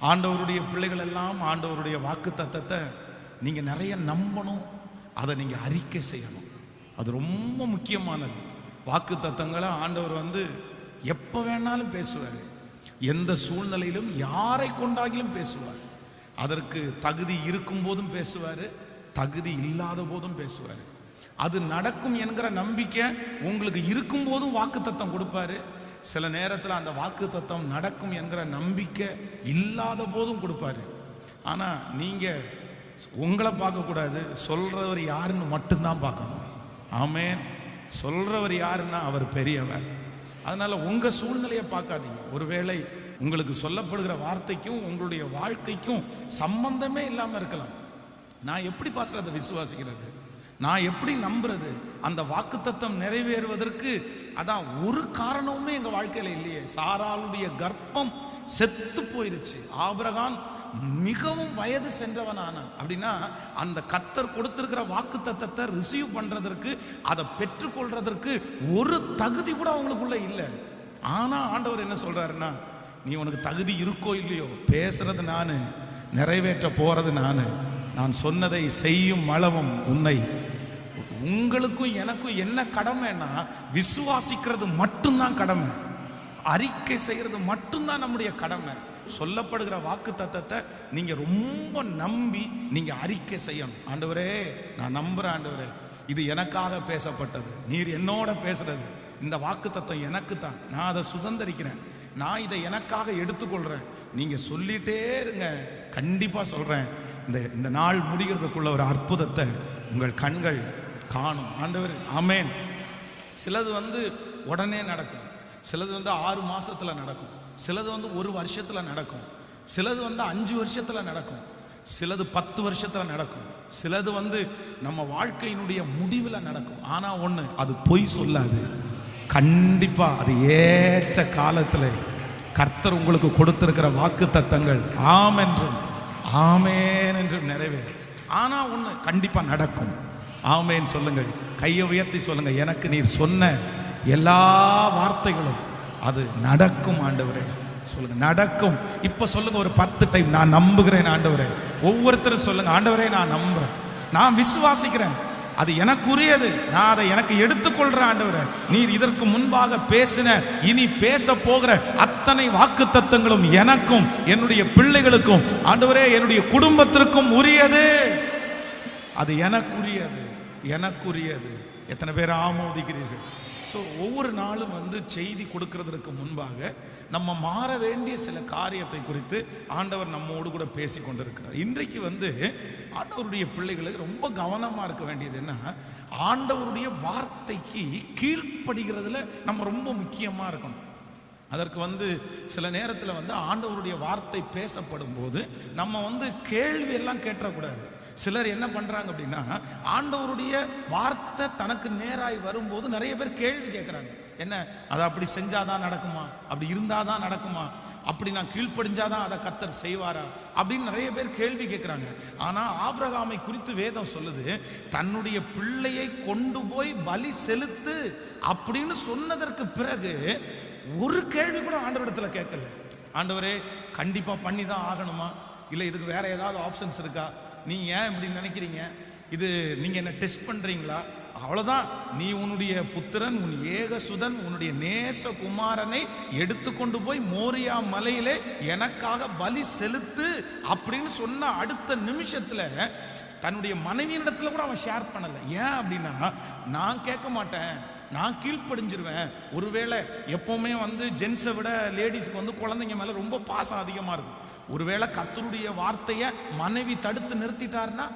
ஆண்டவருடைய பிள்ளைகள் எல்லாம் ஆண்டவருடைய வாக்கு தத்தத்தை நீங்கள் நிறைய நம்பணும். அதை நீங்கள் அறிக்கை செய்யணும். அது ரொம்ப முக்கியமானது. வாக்கு தத்தங்களை ஆண்டவர் வந்து எப்போ வேணாலும் பேசுவார். எந்த சூழ்நிலையிலும் யாரை கொண்டாகிலும் பேசுவார். அதற்கு தகுதி இருக்கும் போதும் பேசுவார். தகுதி இல்லாத போதும் பேசுவார். அது நடக்கும் என்கிற நம்பிக்கை உங்களுக்கு இருக்கும் போதும் வாக்கு தத்தம் கொடுப்பாரு. சில நேரத்தில் அந்த வாக்கு தத்துவம் நடக்கும் என்கிற நம்பிக்கை இல்லாத போதும் கொடுப்பாரு. ஆனால் நீங்கள் உங்களை பார்க்கக்கூடாது சொல்றவர் யாருன்னு மட்டும்தான் பார்க்கணும். ஆமேன். சொல்றவர் யாருன்னா அவர் பெரியவர். அதனால உங்க சூழ்நிலையை பார்க்காதீங்க. ஒருவேளை உங்களுக்கு சொல்லப்படுகிற வார்த்தைக்கும் உங்களுடைய வாழ்க்கைக்கும் சம்பந்தமே இல்லாமல் இருக்கலாம். நான் எப்படி பாசுறதை அதை விசுவாசிக்கிறது? நான் எப்படி நம்புறது? அந்த வாக்குத்தத்தம் நிறைவேறுவதற்கு அதான் ஒரு காரணமுமே எங்கள் வாழ்க்கையில் இல்லையே. சாராளுடைய கர்ப்பம் செத்து போயிருச்சு. ஆபிரகாம் மிகவும் வயது சென்றவனான அப்படின்னா அந்த கத்தர் கொடுத்திருக்கிற வாக்கு தத்தத்தை ரிசீவ் பண்றதற்கு அதை பெற்றுக்கொள்றதற்கு ஒரு தகுதி கூட அவங்களுக்குள்ள இல்லை. ஆனா ஆண்டவர் என்ன சொல்றாருன்னா நீ உனக்கு தகுதி இருக்கோ இல்லையோ? பேசுறது நானு நிறைவேற்ற போறது நானு. நான் சொன்னதை செய்யும் அளவும் உன்னை உங்களுக்கும் எனக்கும் என்ன கடமைன்னா விசுவாசிக்கிறது மட்டும்தான் கடமை. அறிக்கை செய்கிறது மட்டும்தான் நம்முடைய கடமை. சொல்லப்படுகிற வாக்கு தத்தத்தை நீங்க ரொம்ப நம்பி நீங்க அறிக்கை செய்யணும். ஆண்டவரே நான் நம்புறேன் ஆண்டவரே. இது எனக்காக பேசப்பட்டது. நீர் என்னோட பேசுறது. இந்த வாக்கு தத்துவம் எனக்கு தான் நான் அதை சுதந்திரிக்கிறேன். நான் இதை எனக்காக எடுத்துக்கொள்றேன். நீங்க சொல்லிட்டே இருங்க. கண்டிப்பா சொல்றேன். இந்த இந்த நாள் முடிகிறதுக்குள்ள ஒரு அற்புதத்தை உங்கள் கண்கள் காணும். ஆண்டவர் அமேன் சிலது வந்து உடனே நடக்கும். சிலது வந்து ஆறு மாசத்துல நடக்கும். சிலது வந்து ஒரு வருஷத்துல நடக்கும். சிலது வந்து அஞ்சு வருஷத்துல நடக்கும். சிலது பத்து வருஷத்துல நடக்கும். சிலது வந்து நம்ம வாழ்க்கையினுடைய முடிவில் நடக்கும். ஆனா ஒண்ணு அது பொய் சொல்லாது. கண்டிப்பா அது ஏற்ற காலத்தில் கர்த்தர் உங்களுக்கு கொடுத்திருக்கிற வாக்கு தத்தங்கள் ஆம் என்றும் ஆமேன் என்றும் நிறைவேறும். ஆனா ஒண்ணு கண்டிப்பா நடக்கும். ஆமேன்னு சொல்லுங்கள். கையை உயர்த்தி சொல்லுங்க எனக்கு நீர் சொன்ன எல்லா வார்த்தைகளும் அது நடக்கும் ஆண்டவரே. சொல்லுங்க நடக்கும். இப்போ சொல்லுங்க ஒரு பத்து டைம் நான் நம்புகிறேன் ஆண்டவரே. ஒவ்வொருத்தரும் சொல்லுங்க ஆண்டவரே நான் நம்புறேன். நான் விசுவாசிக்கிறேன். அது எனக்குரியது. நான் அதை எனக்கு எடுத்துக்கொள்றேன் ஆண்டவரே. நீர் இதற்கு முன்பாக பேசின இனி பேச போகிற அத்தனை வாக்கு தத்தங்களும் எனக்கும் என்னுடைய பிள்ளைகளுக்கும் ஆண்டவரே என்னுடைய குடும்பத்திற்கும் உரியது. அது எனக்குரிய எனக்குரியது. எத்தனை பேர் ஆமோதிக்கிறீர்கள்? ஸோ ஒவ்வொரு நாளும் வந்து செய்தி கொடுக்கறதற்கு முன்பாக நம்ம மாற வேண்டிய சில காரியத்தை குறித்து ஆண்டவர் நம்மோடு கூட பேசி கொண்டிருக்கிறார். இன்றைக்கு வந்து ஆண்டவருடைய பிள்ளைகளுக்கு ரொம்ப கவனமாக இருக்க வேண்டியது என்ன? ஆண்டவருடைய வார்த்தைக்கு கீழ்ப்படுகிறதுல நம்ம ரொம்ப முக்கியமாக இருக்கணும். அதற்கு வந்து சில நேரத்தில் வந்து ஆண்டவருடைய வார்த்தை பேசப்படும் போது நம்ம வந்து கேள்வி எல்லாம் கேட்டக்கூடாது சிலர் என்ன பண்றாங்க அப்படின்னா ஆண்டவருடைய வார்த்தை தனக்கு நேராய் வரும்போது நிறைய பேர் கேள்வி கேட்குறாங்க என்ன அதை அப்படி செஞ்சாதான் நடக்குமா? அப்படி இருந்தாதான் நடக்குமா? அப்படி நான் கீழ்ப்படிஞ்சாதான் அதை கத்தர் செய்வாரா? அப்படின்னு நிறைய பேர் கேள்வி கேட்குறாங்க ஆனா ஆபிரகாமை குறித்து வேதம் சொல்லுது தன்னுடைய பிள்ளையை கொண்டு போய் பலி செலுத்து அப்படின்னு சொன்னதற்கு பிறகு ஒரு கேள்வி கூட ஆண்டவரிடத்துல கேட்கல. ஆண்டவரே கண்டிப்பா பண்ணி தான் ஆகணுமா? இல்லை இதுக்கு வேற ஏதாவது ஆப்ஷன்ஸ் இருக்கா? நீ ஏன் இப்படி நினைக்கிறீங்க? இது நீங்க என்ன டெஸ்ட் பண்றீங்களா? அவ்வளவுதான். நீ உன்னுடைய புத்திரன் உன் ஏகசுதன் உன்னுடைய நேச குமாரனை எடுத்துக்கொண்டு போய் மோரியா மலையிலே எனக்காக பலி செலுத்து அப்படின்னு சொன்ன அடுத்த நிமிஷத்துல தன்னுடைய மனைவியினிடத்துல கூட அவன் ஷேர் பண்ணல. ஏன் அப்படின்னா நான் கேட்க மாட்டேன். நான் கீழ்ப்படிஞ்சிருவேன். ஒருவேளை எப்பவுமே வந்து ஜென்ஸை விட லேடிஸ்க்கு வந்து குழந்தைங்க மேல ரொம்ப பாசம் அதிகமா இருக்கும். ஒருவேளை கத்தருடைய வார்த்தையை மனைவி தடுத்து நிறுத்திட்டார்னா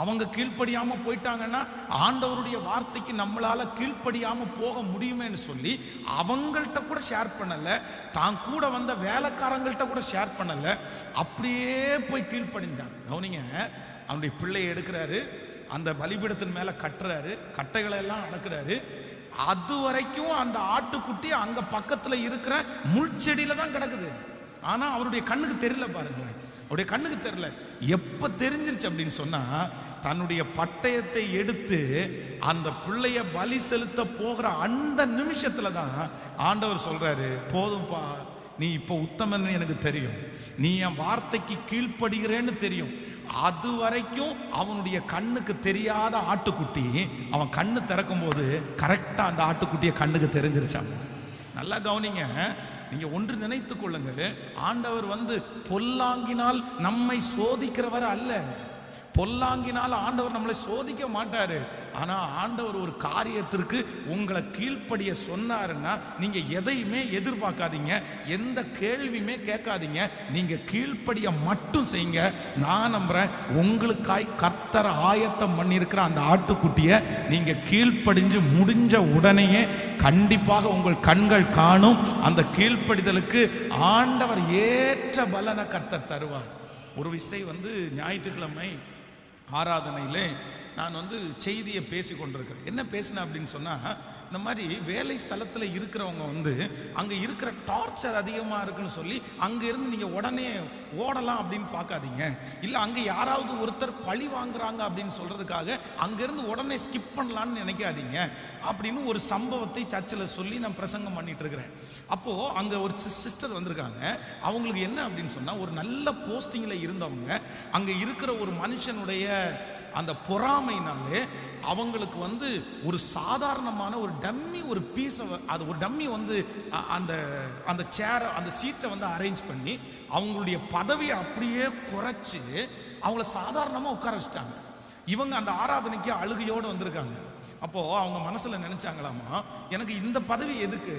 அவங்க கீழ்ப்படியாம போயிட்டாங்கன்னா ஆண்டவருடைய வார்த்தைக்கு நம்மளால கீழ்ப்படியாம போக முடியுமேன்னு சொல்லி அவங்கள்ட்ட கூட ஷேர் பண்ணல. தான் கூட வந்த வேலைக்காரங்கள்ட்ட கூட ஷேர் பண்ணல. அப்படியே போய் கீழ்ப்படிஞ்சான். கவனிங்க அவனுடைய பிள்ளையை எடுக்கிறாரு அந்த பலிபீடத்தின் மேல கட்டுறாரு கட்டைகளை எல்லாம் அடக்குறாரு. அது வரைக்கும் அந்த ஆட்டுக்குட்டி அங்க பக்கத்துல இருக்கிற முள் செடியில தான் கிடக்குது. ஆனா அவருடைய கண்ணுக்கு தெரியல பாருங்களேன். அவருடைய கண்ணுக்கு தெரியல. எப்ப தெரிஞ்சிருச்சு அப்படின்னு சொன்னா தன்னுடைய பட்டயத்தை எடுத்து அந்த பிள்ளைய பலி செலுத்த போகிற அந்த நிமிஷத்துல தான் ஆண்டவர் சொல்றாரு போதும்பா நீ இப்போ உத்தமன் எனக்கு தெரியும். நீ என் வார்த்தைக்கு கீழ்ப்படுகிறேன்னு தெரியும். அது வரைக்கும் அவனுடைய கண்ணுக்கு தெரியாத ஆட்டுக்குட்டி அவன் கண்ணு திறக்கும் போது கரெக்டாக அந்த ஆட்டுக்குட்டியை கண்ணுக்கு தெரிஞ்சிருச்சான் நல்லா கவனிங்க. நீங்க ஒன்று நினைத்துக் கொள்ளுங்க ஆண்டவர் வந்து பொல்லாங்கினால் நம்மை சோதிக்கிறவர் அல்ல. பொல்லாங்கினால் ஆண்டவர் நம்மளை சோதிக்க மாட்டாரு. ஆனால் ஆண்டவர் ஒரு காரியத்திற்கு உங்களை கீழ்ப்படிய சொன்னாருன்னா நீங்க எதையுமே எதிர்பார்க்காதீங்க. எந்த கேள்வியுமே கேட்காதீங்க. நீங்க கீழ்ப்படிய மட்டும் செய்யுங்க. நான் நம்புறேன் உங்களுக்காய் கர்த்தர் ஆயத்தம் பண்ணியிருக்கிற அந்த ஆட்டுக்குட்டியை நீங்க கீழ்ப்படிஞ்சு முடிஞ்ச உடனேயே கண்டிப்பாக உங்கள் கண்கள் காணும். அந்த கீழ்ப்படிதலுக்கு ஆண்டவர் ஏற்ற பலனை கர்த்தர் தருவார். ஒரு விசை வந்து ஞாயிற்றுக்கிழமை ஆராதனையிலே நான் வந்து செய்தியை பேசி கொண்டிருக்கிறேன். என்ன பேசினேன் அப்படின்னு சொன்னால் இந்த மாதிரி வேலை ஸ்தலத்தில் இருக்கிறவங்க வந்து அங்கே இருக்கிற டார்ச்சர் அதிகமாக இருக்குன்னு சொல்லி அங்கேருந்து நீங்கள் உடனே ஓடலாம் அப்படின்னு பார்க்காதீங்க. இல்லை அங்கே யாராவது ஒருத்தர் பழி வாங்குறாங்க அப்படின்னு சொல்கிறதுக்காக அங்கேருந்து உடனே ஸ்கிப் பண்ணலான்னு நினைக்காதீங்க. அப்படின்னு ஒரு சம்பவத்தை சர்ச்சில் சொல்லி நான் பிரசங்கம் பண்ணிட்டு இருக்கிறேன். அப்போது அங்கே ஒரு சிஸ்டர் வந்திருக்காங்க. அவங்களுக்கு என்ன அப்படின்னு சொன்னால் ஒரு நல்ல போஸ்டிங்கில் இருந்தவங்க அங்கே இருக்கிற ஒரு மனுஷனுடைய அந்த பொறாமைனாலே அவங்களுக்கு வந்து ஒரு சாதாரணமான ஒரு டம்மி ஒரு பீஸை அது ஒரு டம்மி வந்து அந்த அந்த சேரை அந்த சீட்டை வந்து அரேஞ்ச் பண்ணி அவங்களுடைய பதவியை அப்படியே குறைச்சி அவங்கள சாதாரணமாக உட்கார வச்சிட்டாங்க. இவங்க அந்த ஆராதனைக்கு அழுகையோடு வந்திருக்காங்க. அப்போ அவங்க மனசில் நினச்சாங்களாமா எனக்கு இந்த பதவி எதுக்கு?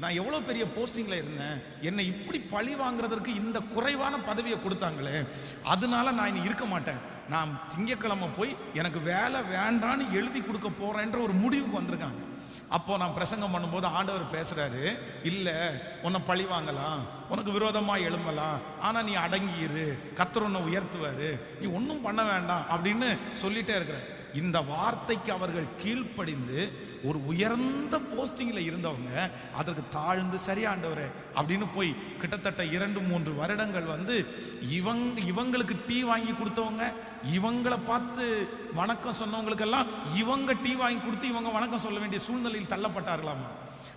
நான் எவ்வளோ பெரிய போஸ்டிங்கில் இருந்தேன். என்னை இப்படி பழி வாங்குறதற்கு இந்த குறைவான பதவியை கொடுத்தாங்களே. அதனால நான் இனி இருக்க மாட்டேன். நான் திங்கக்கிழமை போய் எனக்கு வேலை வேண்டான்னு எழுதி கொடுக்க போகிறேன்ற ஒரு முடிவுக்கு வந்திருக்காங்க. அப்போ நான் பிரசங்கம் பண்ணும்போது ஆண்டவர் பேசுறாரு இல்லை உன்னை பழி வாங்கலாம். உனக்கு விரோதமாக எழும்பலாம். ஆனால் நீ அடங்கியிரு. கத்தர் உன்னை உயர்த்துவாரு. நீ ஒன்றும் பண்ண வேண்டாம். அப்படின்னு சொல்லிட்டே இருக்கிற இந்த வார்த்தைக்கு அவர்கள் கீழ்ப்படிந்து ஒரு உயர்ந்த போஸ்டிங்கில் இருந்தவங்க அதற்கு தாழ்ந்து சரியாண்டவர் அப்படின்னு போய் கிட்டத்தட்ட இரண்டு மூன்று வருடங்கள் வந்து இவங்க இவங்களுக்கு டீ வாங்கி கொடுத்தவங்க இவங்களை பார்த்து வணக்கம் சொன்னவங்களுக்கெல்லாம் இவங்க டீ வாங்கி கொடுத்து இவங்க வணக்கம் சொல்ல வேண்டிய சூழ்நிலையில் தள்ளப்பட்டார்களாமா?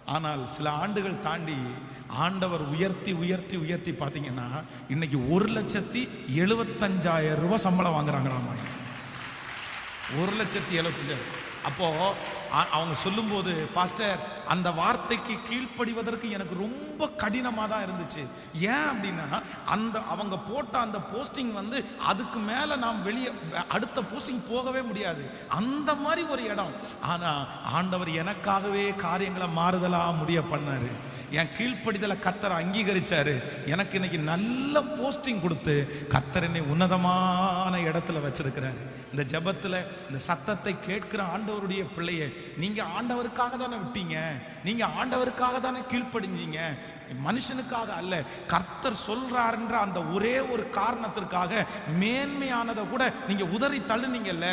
ஆனால் சில ஆண்டுகள் தாண்டி ஆண்டவர் உயர்த்தி உயர்த்தி உயர்த்தி பார்த்தீங்கன்னா இன்னைக்கு ஒரு லட்சத்தி எழுபத்தஞ்சாயிரம் ரூபாய் சம்பளம் வாங்குறாங்களாமா? ஒரு லட்சத்தி எழுபத்தஞ்சாயிரம் அப்போ அவங்க சொல்லும்போது பாஸ்டர் அந்த வார்த்தைக்கு கீழ்ப்படிவதற்கு எனக்கு ரொம்ப கடினமாக தான் இருந்துச்சு. ஏன் அப்படின்னா அந்த அவங்க போட்ட அந்த போஸ்டிங் வந்து அதுக்கு மேலே நாம் வெளியே அடுத்த போஸ்டிங் போகவே முடியாது. அந்த மாதிரி ஒரு இடம். ஆனால் ஆண்டவர் எனக்காகவே காரியங்களை மாறுதலாக முடிய பண்ணார். என் கீழ்ப்படிதலை கத்தர் அங்கீகரிச்சாரு. எனக்கு இன்னைக்கு நல்ல போஸ்டிங் கொடுத்து கத்தரனை உன்னதமான இடத்துல வச்சிருக்கிறாரு. இந்த ஜெபத்துல இந்த சத்தத்தை கேட்கிற ஆண்டவருடைய பிள்ளையை நீங்க ஆண்டவருக்காக தானே விட்டீங்க? நீங்க ஆண்டவருக்காக தானே கீழ்ப்படிஞ்சீங்க? மனுஷனுக்காக அல்ல கர்த்தர் சொல்றாருன்ற அந்த ஒரே ஒரு காரணத்திற்காக மேன்மையானதை கூட நீங்க உதறி தள்ளுனீங்கல்ல.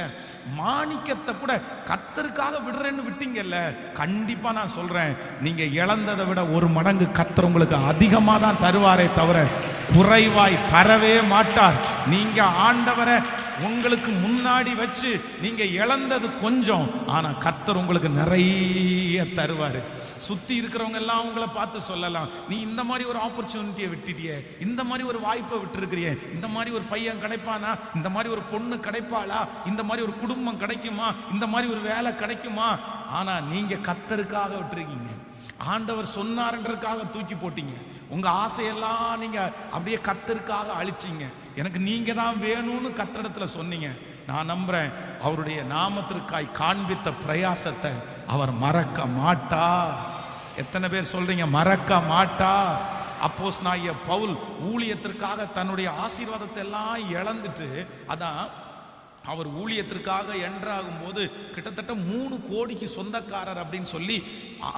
மாணிக்கத்தை கூட கர்த்தருக்காக விடுறேன்னு விட்டீங்கல்ல. கண்டிப்பா நான் சொல்றேன் நீங்க இழந்ததை விட ஒரு மடங்கு கத்தர் உங்களுக்கு அதிகமாக தான் தருவாரே தவிர குறைவாய் தரவே மாட்டார். நீங்க ஆண்டவரை உங்களுக்கு முன்னாடி வச்சு நீங்க இழந்தது கொஞ்சம் ஆனா கர்த்தர் உங்களுக்கு நிறைய தருவாரு. சுத்தி இருக்கிறவங்க எல்லாம் உங்களை பார்த்து சொல்லலாம். நீ இந்த மாதிரி ஒரு ஆப்பர்ச்சுனிட்டியை விட்டுட்டியே இந்த மாதிரி ஒரு வாய்ப்பை விட்டுருக்கிறியே இந்த மாதிரி ஒரு பையன் கிடைப்பானா இந்த மாதிரி ஒரு பொண்ணு கிடைப்பாளா இந்த மாதிரி ஒரு குடும்பம் கிடைக்குமா இந்த மாதிரி ஒரு வேலை கிடைக்குமா? ஆனா நீங்க கத்தருக்காக விட்டுருக்கீங்க. ஆண்டவர் சொன்னார்ன்றதுக்காக தூக்கி போட்டீங்க. உங்க ஆசையெல்லாம் நீங்க அப்படியே கத்தருக்காக அழிச்சிங்க. எனக்கு நீங்க தான் வேணும்னு கத்தரிடத்துல சொன்னீங்க. நான் நம்புறேன் அவருடைய நாமத்திற்காய் காண்பித்த பிரயாசத்தை அவர் மறக்க மாட்டா. எத்தனை பேர் சொல்றீங்க மறக்க மாட்டா. அப்போஸ் நாய பவுல் ஊழியத்திற்காக தன்னுடைய ஆசீர்வாதத்தை எல்லாம் இழந்துட்டு அதான் அவர் ஊழியத்திற்காக என்றாகும் போது கிட்டத்தட்ட மூணு கோடிக்கு சொந்தக்காரர் அப்படின்னு சொல்லி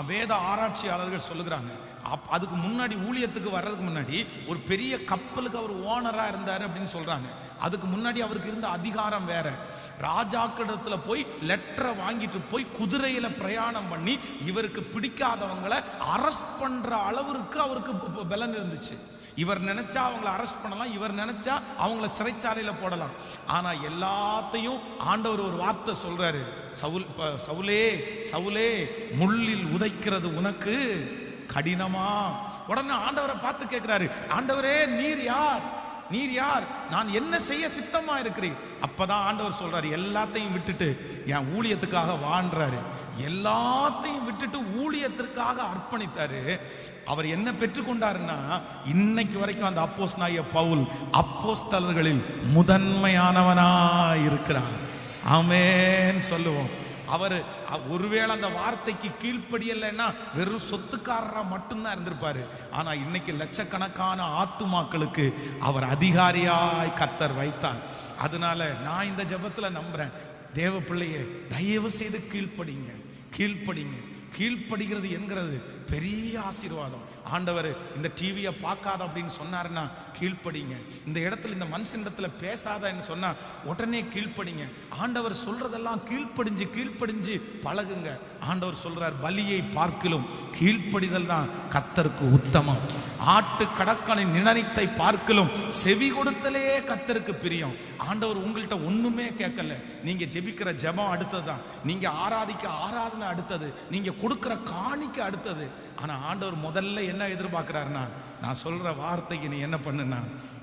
வேத ஆராய்ச்சியாளர்கள் சொல்லுகிறாங்க. அப் அதுக்கு முன்னாடி ஊழியத்துக்கு வர்றதுக்கு முன்னாடி ஒரு பெரிய கப்பலுக்கு அவர் ஓனராக இருந்தார் அப்படின்னு சொல்றாங்க. அதுக்கு முன்னாடி அவருக்கு இருந்த அதிகாரம் வேற. ராஜாக்கிடத்துல போய் லெட்டரை வாங்கிட்டு போய் குதிரையில பிரயாணம் பண்ணி இவருக்கு பிடிக்காதவங்களை அரஸ்ட் பண்ற அளவிற்கு அவருக்கு பலன் இருந்துச்சு. இவர் நினைச்சா அவங்கள அரெஸ்ட் பண்ணலாம் இவர் நினைச்சா அவங்கள சிறைச்சாலையில் போடலாம். ஆனால் எல்லாத்தையும் ஆண்டவர் ஒரு வார்த்தை சொல்றாரு. சவுல் ப- சவுலே சவுலே முள்ளில் உதைக்கிறது உனக்கு கடினமா? உடனே ஆண்டவரை பார்த்து கேட்கிறாரு ஆண்டவரே நீர் யார்? நீர் யார்? நான் என்ன செய்ய சித்தமா இருக்கிறேன்? அப்பதான் ஆண்டவர் சொல்றாரு எல்லாத்தையும் விட்டுட்டு என் ஊழியத்துக்காக வாழ்றாரு. எல்லாத்தையும் விட்டுட்டு ஊழியத்திற்காக அர்ப்பணித்தாரு. அவர் என்ன பெற்றுக்கொண்டாருன்னா இன்னைக்கு வரைக்கும் அந்த அப்போஸ் நாய பவுல் அப்போஸ்தலர்களில் முதன்மையானவனாய் இருக்கிறார் அமேன் சொல்லுவோம். அவர் ஒருவேளை அந்த வார்த்தைக்கு கீழ்ப்படியலைன்னா வெறும் சொத்துக்காரராக மட்டும்தான் இருந்திருப்பாரு. ஆனால் இன்னைக்கு லட்சக்கணக்கான ஆத்துமாக்களுக்கு அவர் அதிகாரியாய் கர்த்தர் வைத்தார். அதனால நான் இந்த ஜபத்தில் நம்புறேன். தேவ பிள்ளையே தயவு செய்து கீழ்ப்படிங்க. கீழ்ப்படிங்க. கீழ்ப்படுகிறது என்கிறது பெரிய ஆசீர்வாதம். ஆண்டவர் இந்த டிவியை பார்க்காத அப்படின்னு சொன்னாருன்னா கீழ்ப்படிங்க. இந்த இடத்துல இந்த மனுஷனிடத்துல பேசாதன்னு சொன்னா உடனே கீழ்ப்படிங்க. ஆண்டவர் சொல்றதெல்லாம் கீழ்ப்படிஞ்சு கீழ்ப்படிஞ்சு பழகுங்க. ஆண்டவர் சொல்றார் பலியை பார்க்கிலும் கீழ்ப்படிதல் தான் கத்தருக்கு உத்தமம். ஆட்டு கடக்கனின் நினைத்தை பார்க்கலும் செவி கொடுத்தலே கத்தருக்கு பிரியம். ஆண்டவர் உங்கள்கிட்ட ஒண்ணுமே கேட்கல. நீங்க ஜெபிக்கிற ஜெபம் அடுத்ததுதான். நீங்க ஆராதிக்க ஆராதனை அடுத்தது. நீங்க கொடுக்கிற காணிக்க அடுத்தது. ஆனா ஆண்டவர் முதல்ல என்ன என்ன எதிர்பார்க்கிறாருன்னா நான் சொல்ற வார்த்தைக்கு நீ என்ன பண்ணுனா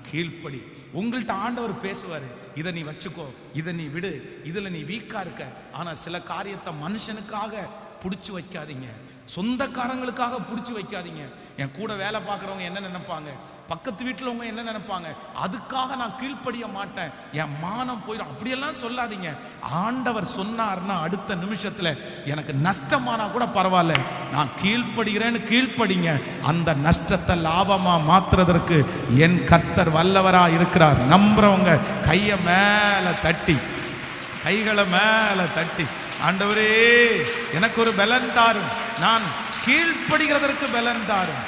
கீழ்ப்படி. உங்கள்கிட்ட ஆண்டவர் பேசுவாரு இதை நீ வச்சுக்கோ இதை நீ விடு இதுல நீ வீக்கா இருக்க. ஆனா சில காரியத்தை மனுஷனுக்காக பிடிச்சி வைக்காதீங்க. சொந்தக்காரங்களுக்காக பிடிச்சி வைக்காதீங்க. என் கூட வேலை பார்க்குறவங்க என்ன நினைப்பாங்க? பக்கத்து வீட்டில் அவங்க என்ன நினைப்பாங்க? அதுக்காக நான் கீழ்ப்படிய மாட்டேன். என் மானம் போயிடும். அப்படியெல்லாம் சொல்லாதீங்க. ஆண்டவர் சொன்னார்னா அடுத்த நிமிஷத்தில் எனக்கு நஷ்டமானா கூட பரவாயில்ல. நான் கீழ்ப்படுகிறேன்னு கீழ்ப்படிங்க. அந்த நஷ்டத்தை லாபமாக மாற்றுறதற்கு என் கர்த்தர் வல்லவராக இருக்கிறார். நம்புறவங்க கையை மேலே தட்டி. கைகளை மேலே தட்டி. ஆண்டவரே எனக்கு ஒரு பலன் தாரும். நான் கீழ்ப்படுகிறதற்கு பலன் தாரும்.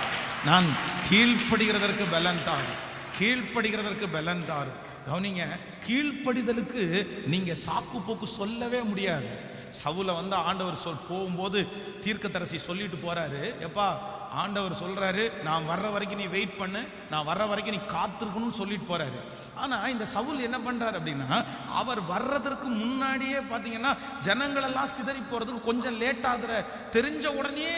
நான் கீழ்ப்படுகிறதற்கு பலன் தாரும். கீழ்ப்படுகிறதற்கு பலன் தாரும். கவனிங்க கீழ்ப்படிதலுக்கு நீங்க சாக்கு போக்கு சொல்லவே முடியாது. சவுல வந்து ஆண்டவர் சொல் போகும்போது தீர்க்கத்தரசி சொல்லிட்டு போறாரு. எப்பா ஆண்டவர் சொல்றாரு நான் வர்ற வரைக்கும் நீ வெயிட் பண்ணு. நான் வர்ற வரைக்கும் நீ காத்திருக்கணும்னு சொல்லிட்டு போறாரு. ஆனா இந்த சவுல் என்ன பண்றாரு அப்படின்னா அவர் வர்றதற்கு முன்னாடியே பாத்தீங்கன்னா ஜனங்கள் எல்லாம் சிதறி போறதுக்கு கொஞ்சம் லேட் ஆகுற தெரிஞ்ச உடனே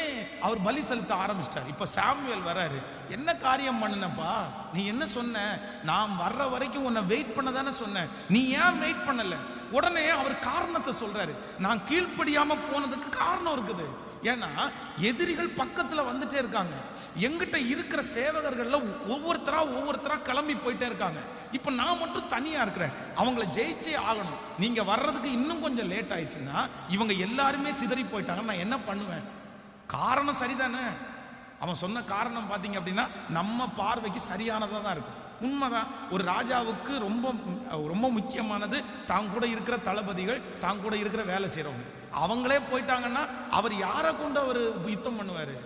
அவர் பலி செலுத்த ஆரம்பிச்சிட்டார். இப்ப சாமுவேல் வராரு என்ன காரியம் பண்ணுனப்பா? நீ என்ன சொன்ன? நான் வர்ற வரைக்கும் உன்னை வெயிட் பண்ண தானே சொன்னேன் நீ ஏன் வெயிட் பண்ணல? உடனே அவர் காரணத்தை சொல்றாரு. நான் கீழ்ப்படியாம போனதுக்கு காரணம் இருக்குது. ஏன்னா எதிரிகள் பக்கத்துல வந்துட்டே இருக்காங்க. எங்கிட்ட இருக்கிற சேவகர்கள்ல ஒவ்வொருத்தரா ஒவ்வொருத்தரா கிளம்பி போயிட்டே இருக்காங்க. இப்ப நான் மட்டும் தனியா இருக்கிறேன். அவங்கள ஜெயிச்சே ஆகணும். நீங்க வர்றதுக்கு இன்னும் கொஞ்சம் லேட் ஆயிடுச்சுன்னா இவங்க எல்லாருமே சிதறி போயிட்டாங்க. நான் என்ன பண்ணுவேன்? காரணம் சரிதானே? அவன் சொன்ன காரணம் பார்த்தீங்க அப்படின்னா நம்ம பார்வைக்கு சரியானதாக தான் இருக்கும். உண்மைதான். ஒரு ராஜாவுக்கு ரொம்ப ரொம்ப முக்கியமானது தான் கூட இருக்கிற தளபதிகள் தான் கூட இருக்கிற வேலை செய்கிறவங்க அவங்களே போயிட்டாங்கன்னா அவர் யாரை கொண்டு அவர் யுத்தம் பண்ணுவார்?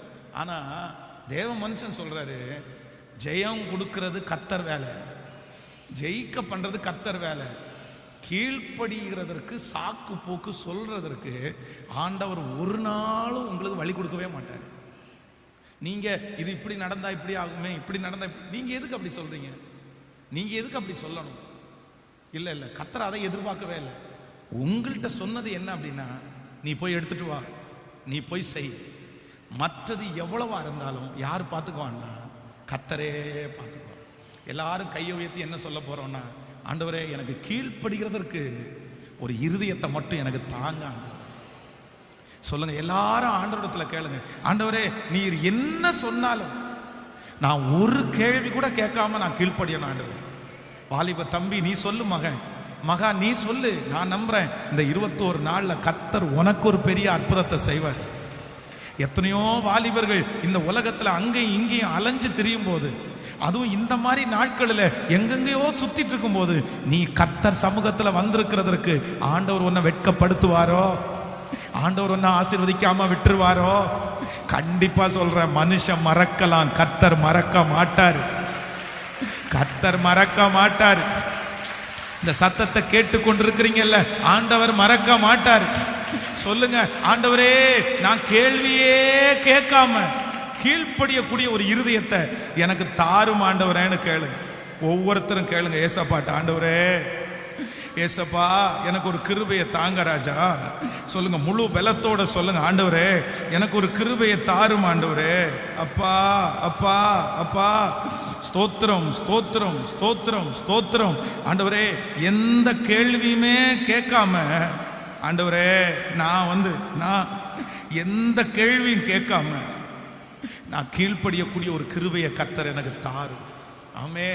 ஆனால் தேவ மனுஷன் சொல்கிறாரு ஜெயம் கொடுக்கறது கத்தர் வேலை. ஜெயிக்க பண்ணுறது கத்தர் வேலை. கீழ்ப்படுகிறதற்கு சாக்கு போக்கு சொல்கிறதற்கு ஆண்டவர் ஒரு நாளும் உங்களுக்கு வழி கொடுக்கவே மாட்டார். நீங்கள் இது இப்படி நடந்தால் இப்படி ஆகுமே இப்படி நடந்தால் நீங்கள் எதுக்கு அப்படி சொல்கிறீங்க நீங்கள் எதுக்கு அப்படி சொல்லணும்? இல்லை இல்லை கத்தர் அதை எதிர்பார்க்கவே இல்லை. உங்கள்கிட்ட சொன்னது என்ன அப்படின்னா நீ போய் எடுத்துட்டு வா. நீ போய் செய். மற்றது எவ்வளவா இருந்தாலும் யார் பார்த்துக்குவான்னா கத்தரே பார்த்துக்குவான். எல்லாரும் கையை உயர்த்தி என்ன சொல்ல போறோம்னா ஆண்டவரே எனக்கு கீழ்ப்படுகிறதற்கு ஒரு இருதயத்தை மட்டும் எனக்கு தாங்க சொல்லுங்க எல்லாரும் ஆண்டவரத்தில் கேளுங்க. ஆண்டவரே நீர் என்ன சொன்னாலும் நான் ஒரு கேள்வி கூட கேட்காம நான் கீழ்ப்படியணும் ஆண்டவர். வாலிப தம்பி நீ சொல்லு மகன். மகா நீ சொல்லு. நான் நம்புறேன். இந்த இருபத்தோரு நாளில் கத்தர் உனக்கு ஒரு பெரிய அற்புதத்தை செய்வார். எத்தனையோ வாலிபர்கள் இந்த உலகத்தில் அங்கேயும் இங்கேயும் அலைஞ்சு திரியும் போது அதுவும் இந்த மாதிரி நாட்களில் எங்கெங்கேயோ சுத்திட்டு இருக்கும்போது நீ கத்தர் சமூகத்தில் வந்திருக்கிறதற்கு ஆண்டவர் உன்னை வெட்கப்படுத்துவாரோ? ஆண்டவர் ஒன்னும் ஆசீர்வதிக்காம விட்டுருவாரோ? கண்டிப்பா சொல்ற மனுஷன் மறக்கலாம். கத்தர் மறக்க மாட்டார். கத்தர் மறக்க மாட்டார். இந்த சத்தத்தை கேட்டு கொண்டிருக்கிறீங்கல்ல ஆண்டவர் மறக்க மாட்டார். சொல்லுங்க ஆண்டவரே நான் கேள்வியே கேட்காம கீழ்ப்படியக்கூடிய ஒரு இருதயத்தை எனக்கு தாரும் ஆண்டவரேன்னு கேளுங்க. ஒவ்வொருத்தரும் கேளுங்க ஏசப்பாட்டு ஆண்டவரே. ஏசப்பா எனக்கு ஒரு கிருபையை தாங்க ராஜா. சொல்லுங்க முழு பலத்தோட சொல்லுங்க ஆண்டவரே எனக்கு ஒரு கிருபையை தாரும் ஆண்டவரே. அப்பா அப்பா அப்பா. ஸ்தோத்திரம் ஸ்தோத்திரம் ஸ்தோத்திரம் ஸ்தோத்திரம். ஆண்டவரே எந்த கேள்வியுமே கேட்காம ஆண்டவரே நான் வந்து நான் எந்த கேள்வியும் கேட்காம நான் கீழ்ப்படியக்கூடிய ஒரு கிருபையை கத்தர் எனக்கு தாரும். ஆமே